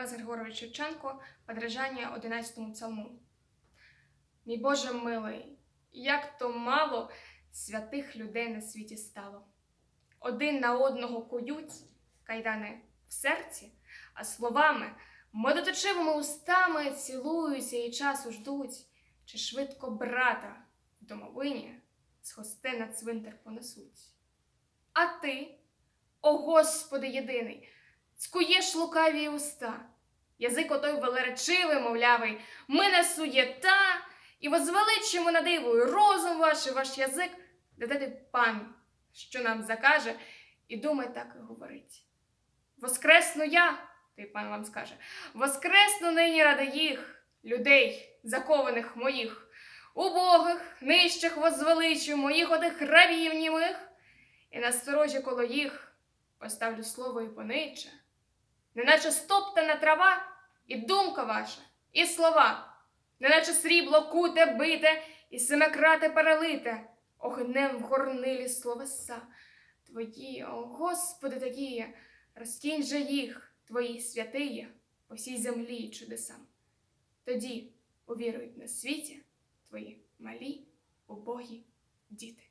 Тарас Григорович Шевченко, подражання 11 псалму. Мій Боже милий, як то мало святих людей на світі стало. Один на одного кують кайдани в серці, а словами, медоточивими устами цілуються і часу ждуть, чи швидко брата в домовині з хости на цвинтар понесуть. А ти, о Господи єдиний, цкуєш лукаві уста, язик отой велеречивий, мовлявий, мине суєта, і возвеличимо над дивою розум ваш і ваш язик, дадете пан, що нам закаже, і думай так і говорить. Воскресну я, той пан вам скаже, воскресну нині ради їх, людей, закованих моїх, убогих, нижчих возвеличу, моїх отих рабів німих, і на сторожі коло їх поставлю слово і пониче, неначе стоптана трава і думка ваша, і слова, неначе срібло куте бите, і семикрате перелите, огнем в горнилі словеса. Твої, о Господи, такі, розкинь же їх, твої святиє, по всій землі чудесам. Тоді увірують на світі твої малі, убогі діти.